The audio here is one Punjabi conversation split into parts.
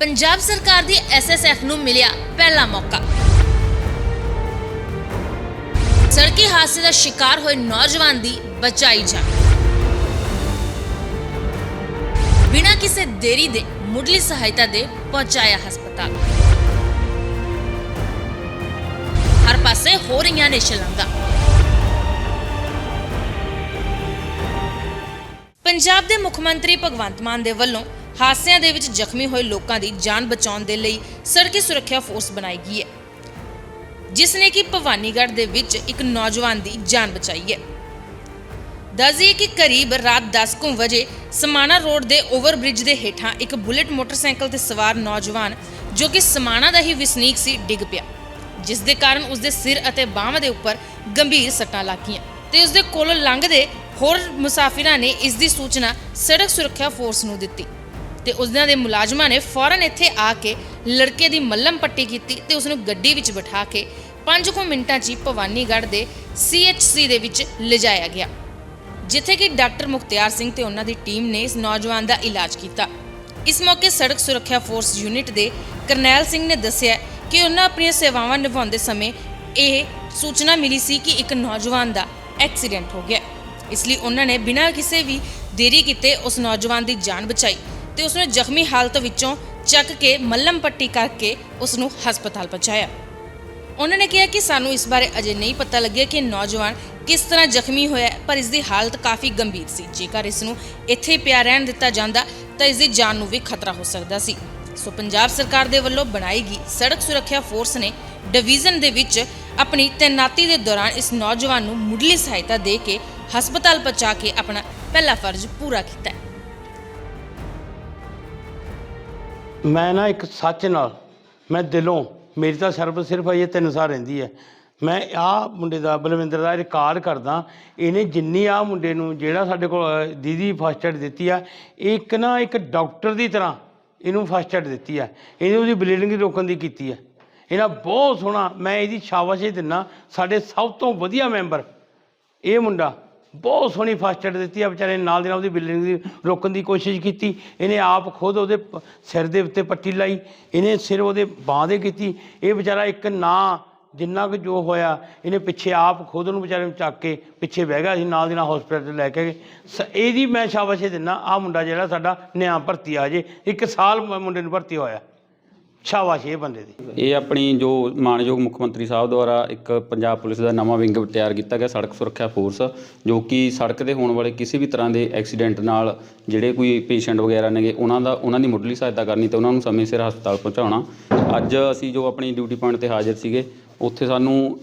ਪੰਜਾਬ ਸਰਕਾਰ ਦੀ ਐਸਐਸਐਫ ਨੂੰ ਮਿਲਿਆ ਪਹਿਲਾ ਮੌਕਾ। ਸੜਕੀ ਹਾਦਸੇ ਦਾ ਸ਼ਿਕਾਰ ਹੋਏ ਨੌਜਵਾਨ ਦੀ ਬਚਾਈ ਜਾਨ। ਬਿਨਾਂ ਕਿਸੇ ਦੇਰੀ ਦੇ ਮੁੱਢਲੀ ਸਹਾਇਤਾ ਦੇ ਪਹੁੰਚਾਇਆ ਹਸਪਤਾਲ। ਹਰ ਪਾਸੇ ਹੋ ਰਹੀਆਂ ਨੇ ਛਲਾਂਗਾ। ਪੰਜਾਬ ਦੇ ਮੁੱਖ ਮੰਤਰੀ ਭਗਵੰਤ ਮਾਨ ਦੇ ਵੱਲੋਂ ਹਾਦਸਿਆਂ ਦੇ ਵਿੱਚ ਜ਼ਖਮੀ ਹੋਏ ਲੋਕਾਂ ਦੀ ਜਾਨ ਬਚਾਉਣ ਦੇ ਲਈ ਸੜਕੀ ਸੁਰੱਖਿਆ ਫੋਰਸ ਬਣਾਈ ਗਈ ਹੈ, ਜਿਸ ਨੇ ਕਿ ਭਵਾਨੀਗੜ੍ਹ ਦੇ ਵਿੱਚ ਇੱਕ ਨੌਜਵਾਨ ਦੀ ਜਾਨ ਬਚਾਈ ਹੈ। ਦੱਸਦੀ ਕਿ ਕਰੀਬ ਰਾਤ 10 ਕੁ ਵਜੇ ਸਮਾਣਾ ਰੋਡ ਦੇ ਓਵਰਬ੍ਰਿਜ ਦੇ ਹੇਠਾਂ ਇੱਕ ਬੁਲਟ ਮੋਟਰਸਾਈਕਲ ਤੇ ਸਵਾਰ ਨੌਜਵਾਨ, ਜੋ ਕਿ ਸਮਾਣਾ ਦਾ ਹੀ ਵਸਨੀਕ ਸੀ, ਡਿੱਗ ਪਿਆ, ਜਿਸ ਦੇ ਕਾਰਨ ਉਸ ਦੇ ਸਿਰ ਅਤੇ ਬਾਹਾਂ ਦੇ ਉੱਪਰ ਗੰਭੀਰ ਸੱਟਾਂ ਲੱਗੀਆਂ ਤੇ ਉਸ ਦੇ ਕੋਲੋਂ ਲੰਘਦੇ ਹੋਰ ਮੁਸਾਫਿਰਾਂ ਨੇ ਇਸ ਦੀ ਸੂਚਨਾ ਸੜਕ ਸੁਰੱਖਿਆ ਫੋਰਸ ਨੂੰ ਦਿੱਤੀ। ਤੇ ਉਸਨਾਂ ਦੇ ਮੁਲਾਜ਼ਮਾਂ ਨੇ ਫੌਰਨ ਇੱਥੇ ਆ ਕੇ ਲੜਕੇ ਦੀ ਮੱਲਮ ਪੱਟੀ ਕੀਤੀ ਤੇ ਉਸ ਨੂੰ ਗੱਡੀ ਵਿੱਚ ਬਿਠਾ ਕੇ 5 ਕੁ ਮਿੰਟਾਂ 'ਚ ਹੀ ਭਵਾਨੀਗੜ੍ਹ ਦੇ CHC ਦੇ ਵਿੱਚ ਲਿਜਾਇਆ ਗਿਆ, ਜਿੱਥੇ ਕਿ ਡਾਕਟਰ ਮੁਖਤਿਆਰ ਸਿੰਘ ਤੇ ਉਹਨਾਂ ਦੀ ਟੀਮ ਨੇ ਇਸ ਨੌਜਵਾਨ ਦਾ ਇਲਾਜ ਕੀਤਾ। ਇਸ ਮੌਕੇ ਸੜਕ ਸੁਰੱਖਿਆ ਫੋਰਸ ਯੂਨਿਟ ਦੇ ਕਰਨੈਲ ਸਿੰਘ ਨੇ ਦੱਸਿਆ ਕਿ ਉਹਨਾਂ ਆਪਣੀਆਂ ਸੇਵਾਵਾਂ ਨਿਭਾਉਂਦੇ ਸਮੇਂ ਇਹ ਸੂਚਨਾ ਮਿਲੀ ਸੀ ਕਿ ਇੱਕ ਨੌਜਵਾਨ ਦਾ ਐਕਸੀਡੈਂਟ ਹੋ ਗਿਆ। ਇਸ ਲਈ ਉਹਨਾਂ ਨੇ ਬਿਨਾਂ ਕਿਸੇ ਵੀ ਦੇਰੀ ਕੀਤੇ ਉਸ ਨੌਜਵਾਨ ਦੀ ਜਾਨ ਬਚਾਈ। ਤੇ ਉਸ ਨੂੰ ਜ਼ਖਮੀ ਹਾਲਤ ਵਿੱਚੋਂ ਚੱਕ ਕੇ ਮੱਲਮ ਪੱਟੀ ਕਰਕੇ ਉਸ ਨੂੰ ਹਸਪਤਾਲ ਪਹੁੰਚਾਇਆ। ਉਹਨਾਂ ਨੇ ਕਿਹਾ ਕਿ ਸਾਨੂੰ ਇਸ ਬਾਰੇ ਅਜੇ ਨਹੀਂ ਪਤਾ ਲੱਗਿਆ ਕਿ ਨੌਜਵਾਨ ਕਿਸ ਤਰ੍ਹਾਂ ਜ਼ਖਮੀ ਹੋਇਆ ਪਰ ਇਸ ਦੀ ਹਾਲਤ ਕਾਫੀ ਗੰਭੀਰ ਸੀ। ਜੇਕਰ ਇਸ ਨੂੰ ਇੱਥੇ ਪਿਆ ਰਹਿਣ ਦਿੱਤਾ ਜਾਂਦਾ ਤਾਂ ਇਸ ਦੀ ਜਾਨ ਨੂੰ ਵੀ ਖਤਰਾ ਹੋ ਸਕਦਾ ਸੀ। ਸੋ ਪੰਜਾਬ ਸਰਕਾਰ ਦੇ ਵੱਲੋਂ ਬਣਾਈ ਗਈ ਸੜਕ ਸੁਰੱਖਿਆ ਫੋਰਸ ਨੇ ਡਿਵੀਜ਼ਨ ਦੇ ਵਿੱਚ ਆਪਣੀ ਤੈਨਾਤੀ ਦੇ ਦੌਰਾਨ ਇਸ ਨੌਜਵਾਨ ਨੂੰ ਮੁੱਢਲੀ ਸਹਾਇਤਾ ਦੇ ਕੇ ਹਸਪਤਾਲ ਪਹੁੰਚਾ ਕੇ ਆਪਣਾ ਪਹਿਲਾ ਫਰਜ਼ ਪੂਰਾ ਕੀਤਾ ਹੈ। ਮੈਂ ਨਾ ਇੱਕ ਸੱਚ ਨਾਲ, ਮੈਂ ਦਿਲੋਂ, ਮੇਰੀ ਤਾਂ ਸਰਬ ਸਿਰਫ ਅਜੇ ਤਿੰਨ ਸਾਲ ਰਹਿੰਦੀ ਹੈ। ਮੈਂ ਆਹ ਮੁੰਡੇ ਦਾ, ਬਲਵਿੰਦਰ ਦਾ ਰਿਕਾਰਡ ਕਰਦਾ, ਇਹਨੇ ਜਿੰਨੀ ਆਹ ਮੁੰਡੇ ਨੂੰ ਜਿਹੜਾ ਸਾਡੇ ਕੋਲ ਦੀਦੀ ਫਸਟ ਏਡ ਦਿੱਤੀ ਆ ਇੱਕ ਨਾ ਇੱਕ ਡਾਕਟਰ ਦੀ ਤਰ੍ਹਾਂ ਇਹਨੂੰ ਫਸਟ ਏਡ ਦਿੱਤੀ ਆ। ਇਹਨੇ ਉਹਦੀ ਬਲੀਡਿੰਗ ਰੋਕਣ ਦੀ ਕੀਤੀ ਆ। ਇਹਨਾਂ ਬਹੁਤ ਸੋਹਣਾ, ਮੈਂ ਇਹਦੀ ਸ਼ਾਬਾਸ਼ ਦਿੰਨਾ, ਸਾਡੇ ਸਭ ਤੋਂ ਵਧੀਆ ਮੈਂਬਰ ਇਹ ਮੁੰਡਾ। ਬਹੁਤ ਸੋਹਣੀ ਫਸਟ ਏਡ ਦਿੱਤੀ ਆ, ਵਿਚਾਰੇ ਨੇ ਨਾਲ ਦੀ ਨਾਲ ਉਹਦੀ ਬਿਲਡਿੰਗ ਦੀ ਰੋਕਣ ਦੀ ਕੋਸ਼ਿਸ਼ ਕੀਤੀ। ਇਹਨੇ ਆਪ ਖੁਦ ਉਹਦੇ ਪ- ਸਿਰ ਦੇ ਉੱਤੇ ਪੱਟੀ ਲਾਈ, ਇਹਨੇ ਸਿਰ ਉਹਦੇ ਬਾਂਹ ਦੇ ਕੀਤੀ। ਇਹ ਵਿਚਾਰਾ ਇੱਕ ਨਾ, ਜਿੰਨਾ ਕੁ ਜੋ ਹੋਇਆ, ਇਹਨੇ ਪਿੱਛੇ ਆਪ ਖੁਦ ਨੂੰ ਵਿਚਾਰੇ ਨੂੰ ਚੱਕ ਕੇ ਪਿੱਛੇ ਬਹਿ ਗਿਆ ਸੀ ਨਾਲ ਦੀ ਨਾਲ ਹਸਪੀਟਲ ਲੈ ਕੇ ਗਏ। ਸ- ਇਹਦੀ ਮੈਂ ਸ਼ਾਬਾਸ਼ ਦਿੰਦਾ ਆ ਮੁੰਡਾ ਜਿਹੜਾ ਸਾਡਾ ਨਿਆਂ ਭਰਤੀ ਆ ਹਜੇ, ਇੱਕ ਸਾਲ ਮ- ਮੁੰਡੇ ਨੂੰ ਭਰਤੀ ਹੋਇਆ। ਸ਼ਾਬਾਸ਼ ਇਹ ਬੰਦੇ ਦੀ। ਇਹ ਆਪਣੀ ਜੋ ਮਾਨਯੋਗ ਮੁੱਖ ਮੰਤਰੀ ਸਾਹਿਬ ਦੁਆਰਾ ਇੱਕ ਪੰਜਾਬ ਪੁਲਿਸ ਦਾ ਨਵਾਂ ਵਿੰਗ ਤਿਆਰ ਕੀਤਾ ਗਿਆ ਸੜਕ ਸੁਰੱਖਿਆ ਫੋਰਸ, ਜੋ ਕਿ ਸੜਕ ਦੇ ਹੋਣ ਵਾਲੇ ਕਿਸੇ ਵੀ ਤਰ੍ਹਾਂ ਦੇ ਐਕਸੀਡੈਂਟ ਨਾਲ ਜਿਹੜੇ ਕੋਈ ਪੇਸ਼ੈਂਟ ਵਗੈਰਾ ਨੇਗੇ, ਉਹਨਾਂ ਦਾ, ਉਹਨਾਂ ਦੀ ਮੁੱਢਲੀ ਸਹਾਇਤਾ ਕਰਨੀ ਤੇ ਉਹਨਾਂ ਨੂੰ ਸਮੇਂ ਸਿਰ ਹਸਪਤਾਲ ਪਹੁੰਚਾਉਣਾ। ਅੱਜ ਅਸੀਂ ਜੋ ਆਪਣੀ ਡਿਊਟੀ ਪੁਆਇੰਟ ਤੇ ਹਾਜ਼ਰ ਸੀਗੇ ਉੱਥੇ ਸਾਨੂੰ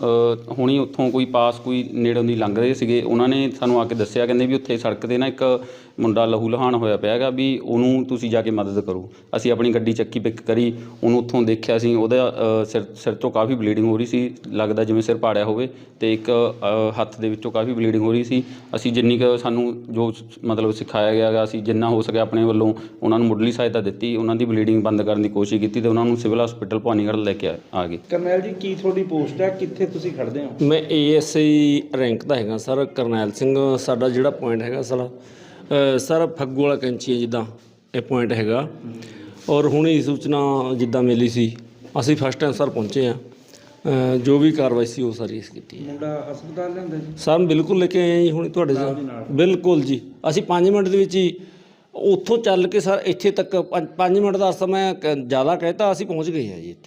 ਹੁਣੀ ਉੱਥੋਂ ਕੋਈ ਪਾਸ ਕੋਈ ਨੇੜੋਂ ਦੀ ਲੰਘ ਰਹੇ ਸੀਗੇ, ਉਹਨਾਂ ਨੇ ਸਾਨੂੰ ਆ ਕੇ ਦੱਸਿਆ, ਕਹਿੰਦੇ ਵੀ ਉੱਥੇ ਸੜਕ ਤੇ ਨਾ ਇੱਕ ਮੁੰਡਾ ਲਹੂ ਲਹਾਨ ਹੋਇਆ ਪਿਆ ਹੈਗਾ ਵੀ ਉਹਨੂੰ ਤੁਸੀਂ ਜਾ ਕੇ ਮਦਦ ਕਰੋ। ਅਸੀਂ ਆਪਣੀ ਗੱਡੀ ਚੱਕੀ ਪਿਕ ਕਰੀ, ਉਹਨੂੰ ਉੱਥੋਂ ਦੇਖਿਆ ਸੀ, ਉਹਦਾ ਸਿਰ ਸਿਰ ਤੋਂ ਕਾਫੀ ਬਲੀਡਿੰਗ ਹੋ ਰਹੀ ਸੀ, ਲੱਗਦਾ ਜਿਵੇਂ ਸਿਰ ਪਾੜਿਆ ਹੋਵੇ ਤੇ ਇੱਕ ਹੱਥ ਦੇ ਵਿੱਚੋਂ ਕਾਫੀ ਬਲੀਡਿੰਗ ਹੋ ਰਹੀ ਸੀ। ਅਸੀਂ ਜਿੰਨੀ ਕੁ ਸਾਨੂੰ ਜੋ ਮਤਲਬ ਸਿਖਾਇਆ ਗਿਆ ਗਾ ਅਸੀਂ ਜਿੰਨਾ ਹੋ ਸਕਿਆ ਆਪਣੇ ਵੱਲੋਂ ਉਹਨਾਂ ਨੂੰ ਮੁੱਢਲੀ ਸਹਾਇਤਾ ਦਿੱਤੀ, ਉਹਨਾਂ ਦੀ ਬਲੀਡਿੰਗ ਬੰਦ ਕਰਨ ਦੀ ਕੋਸ਼ਿਸ਼ ਕੀਤੀ ਤੇ ਉਹਨਾਂ ਨੂੰ ਸਿਵਲ ਹਸਪੀਟਲ ਭਵਾਨੀਗੜ੍ਹ ਲੈ ਕੇ ਆ- ਆ ਗਏ। ਕਰਨੈਲ ਜੀ, ਕੀ ਤੁਹਾਡੀ ਪੋਸਟ ਹੈ ਕਿੱਥੇ ਤੁਸੀਂ ਖੜਦੇ ਹੋ? ਮੈਂ ਏਐਸਆਈ ਰੈਂਕ ਦਾ ਹੈਗਾ ਸਰ ਕਰਨੈਲ ਸਿੰਘ ਸਾਡਾ ਜਿਹੜਾ ਪੁਆਇੰਟ ਹੈਗਾ ਸਰ ਸਰ ਫੱਗੂ ਵਾਲਾ ਕੈਂਚੀ ਜਿੱਦਾਂ ਇਹ ਪੁਆਇੰਟ ਹੈਗਾ। ਔਰ ਹੁਣ ਇਹ ਸੂਚਨਾ ਜਿੱਦਾਂ ਮਿਲੀ ਸੀ ਅਸੀਂ ਫਸਟ ਟਾਈਮ ਸਰ ਪਹੁੰਚੇ ਆ ਜੋ ਵੀ ਕਾਰਵਾਈ ਸੀ ਉਹ ਸਾਰੀ ਇਸ ਕੀਤੀ ਹੈ। ਮੁੰਡਾ ਹਸਪਤਾਲ ਲਿਆਂਦਾ ਜੀ? ਸਰ ਬਿਲਕੁਲ ਲੈ ਕੇ ਆਏ ਹਾਂ ਜੀ ਹੁਣ ਤੁਹਾਡੇ ਸਾਹ ਬਿਲਕੁਲ ਜੀ। ਅਸੀਂ 5 ਮਿੰਟ ਦੇ ਵਿੱਚ ਹੀ ਉੱਥੋਂ ਚੱਲ ਕੇ ਸਰ ਇੱਥੇ ਤੱਕ 5 ਮਿੰਟ ਦਾ ਸਮਾਂ ਕ- ਜ਼ਿਆਦਾ ਕਹਿਤਾ ਅਸੀਂ ਪਹੁੰਚ ਗਏ ਹਾਂ ਜੀ ਇੱਥੇ।